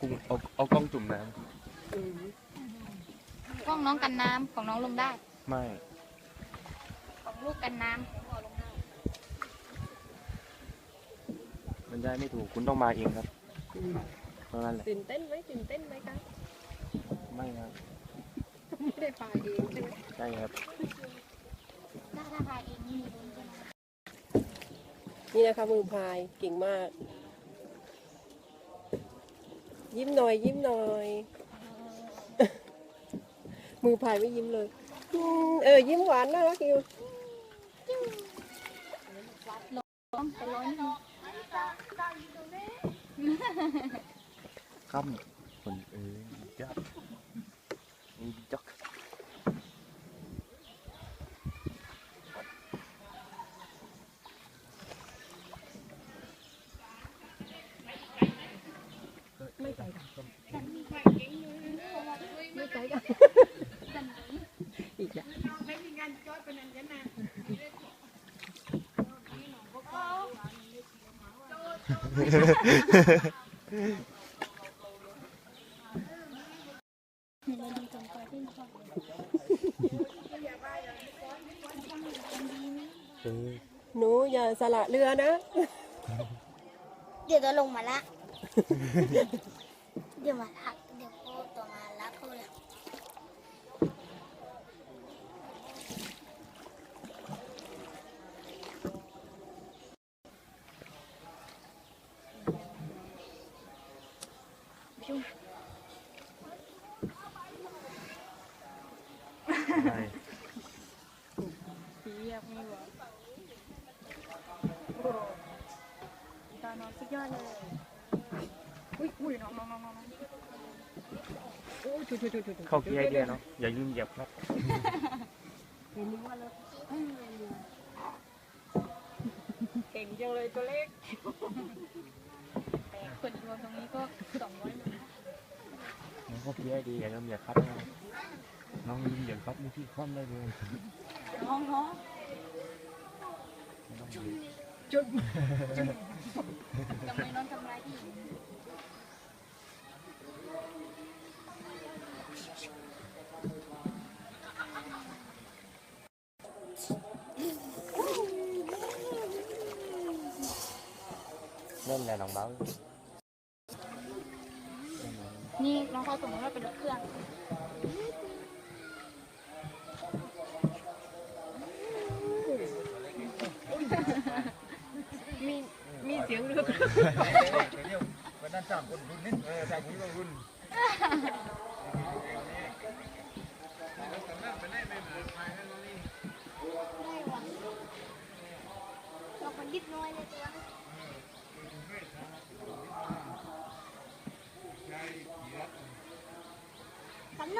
กุ้งเอาเอากล้องจุ่มน้อืมกล้องน้องกันน้ำของน้องลงได้ำไม่ของลูกกันน้ำของพ่อลงได้มันได้ไม่ถูกคุณต้องมาเองครับอืมเพราะนั่นแหละตื่นเต้นไหมตื่นเต้นไหมคะไม่ครับไม่ได้พาเองใช่ไหมใช่ครับถ้าถ้าพายเองนี่มีลุ้นใช่ไหมนี่นะคะมือพายเก่งมาก ยิ้มหน่อย ยิ้มหน่อย มือพายไม่ยิ้มเลยอืมเออ ยิ้มหวานน่ารักอยู่ร้องไปร้องนิดนึงค่ำคนเอ้ยยักษ์นี่ยักษ์ ไม่ใจกันไม่ใจกัน อีกแล้วหนูอย่าสละเรือนะ เดี๋ยวจะลงมาละ เดี๋ยวมาละเดี๋ยวพูดตัวมาละพูดละ ใช่ผีอยากมีหวังตาน้องสุดยอดเลย อุ้ยอุ้ยน้องน้องน้องน้องโอ้ยถูถูถูถูถูเข้าเกียร์เกียร์เนาะ อย่าลืมเหยียบครับเก่งจังเลยตัวเล็ก แต่คนรวมตรงนี้ก็สองร้อยน้องเข้าเกียร์ดีอย่าลืมเหยียบครับนะน้องลืมเหยียบครับนี่พี่คว่ำได้เลยน้องน้องไม่ต้องลืมจุดทำไมน้องทำร้ายพี่หญิงนั่ นแหละน้องเบ้านี่น้องเขาสมมติว่าเป็นรถเครื่อง มีมีเสียงเรือเราคนยิดน้อยเลยตัวสำนักแม่เลยมาแล้วเมื่อไปนานมากเมื่อตื่ น